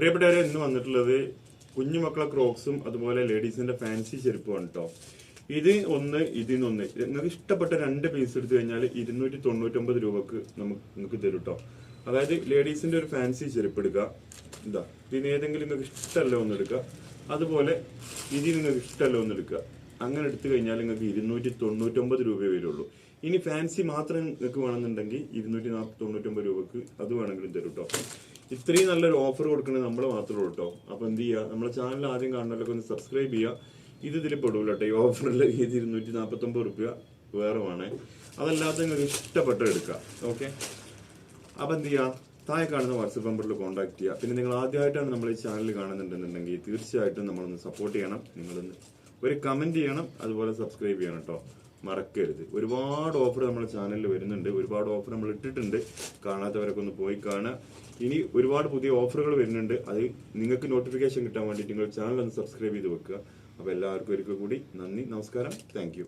പ്രിയപ്പെട്ടവരെ ഇന്ന് വന്നിട്ടുള്ളത് കുഞ്ഞുമക്കളെ ക്രോക്സും അതുപോലെ ലേഡീസിന്റെ ഫാൻസി ചെരുപ്പുമാണ് കേട്ടോ ഇത് ഒന്ന് ഇതിനൊന്ന് നിങ്ങൾക്ക് ഇഷ്ടപ്പെട്ട രണ്ട് പീസ് എടുത്തു കഴിഞ്ഞാൽ ഇരുന്നൂറ്റി തൊണ്ണൂറ്റൊമ്പത് രൂപക്ക് നമുക്ക് നിങ്ങൾക്ക് തരും കേട്ടോ അതായത് ലേഡീസിന്റെ ഒരു ഫാൻസി ചെരുപ്പ് എടുക്കുക. ഇതാ. ഇതിന് ഏതെങ്കിലും നിങ്ങൾക്ക് ഇഷ്ടമല്ല ഒന്ന് എടുക്കുക. അതുപോലെ ഇതിന് നിങ്ങൾക്ക് ഇഷ്ടമല്ല ഒന്ന് എടുക്കുക. അങ്ങനെ എടുത്തു കഴിഞ്ഞാൽ നിങ്ങൾക്ക് ഇരുന്നൂറ്റി തൊണ്ണൂറ്റൊമ്പത് രൂപയെ വരുള്ളൂ. ഇനി ഫാൻസി മാത്രം നിങ്ങൾക്ക് വേണമെന്നുണ്ടെങ്കിൽ ഇരുന്നൂറ്റി നാൽപ്പത്തി തൊണ്ണൂറ്റൊമ്പത് രൂപക്ക് അത് വേണമെങ്കിലും തരും കേട്ടോ ഇത്രയും നല്ലൊരു ഓഫർ കൊടുക്കുന്നത് നമ്മൾ മാത്രമേ കേട്ടോ അപ്പം എന്ത് ചെയ്യുക നമ്മളെ ചാനൽ ആദ്യം കാണുന്നവരൊക്കെ ഒന്ന് സബ്സ്ക്രൈബ് ചെയ്യുക ഇത് ഇതിൽ പെടൂല കേട്ടോ ഈ ഓഫറിൽ ഇത് ഇരുന്നൂറ്റി നാൽപ്പത്തി ഒമ്പത് റുപ്യ വേറെ വേണേ. അതല്ലാതെ നിങ്ങൾക്ക് ഇഷ്ടപ്പെട്ട എടുക്കുക ഓക്കെ അപ്പോൾ എന്ത് ചെയ്യുക താഴെ കാണുന്ന വാട്സപ്പ് നമ്പറിൽ കോൺടാക്ട് ചെയ്യുക പിന്നെ നിങ്ങൾ ആദ്യമായിട്ടാണ് നമ്മൾ ഈ ചാനൽ കാണുന്നുണ്ടെന്നുണ്ടെങ്കിൽ തീർച്ചയായിട്ടും നമ്മളൊന്ന് സപ്പോർട്ട് ചെയ്യണം. നിങ്ങളൊന്ന് ഒരു കമന്റ് ചെയ്യണം അതുപോലെ സബ്സ്ക്രൈബ് ചെയ്യണം കേട്ടോ മറക്കരുത്. ഒരുപാട് ഓഫർ നമ്മുടെ ചാനലിൽ വരുന്നുണ്ട്. ഒരുപാട് ഓഫർ നമ്മൾ ഇട്ടിട്ടുണ്ട്. കാണാത്തവരൊക്കെ ഒന്ന് പോയി കാണുക. ഇനി ഒരുപാട് പുതിയ ഓഫറുകൾ വരുന്നുണ്ട്. അത് നിങ്ങൾക്ക് നോട്ടിഫിക്കേഷൻ കിട്ടാൻ വേണ്ടിയിട്ട് നിങ്ങൾ ചാനൽ ഒന്ന് സബ്സ്ക്രൈബ് ചെയ്ത് വെക്കുക. അപ്പോൾ എല്ലാവർക്കും ഒരിക്കൽ കൂടി നന്ദി നമസ്കാരം. താങ്ക്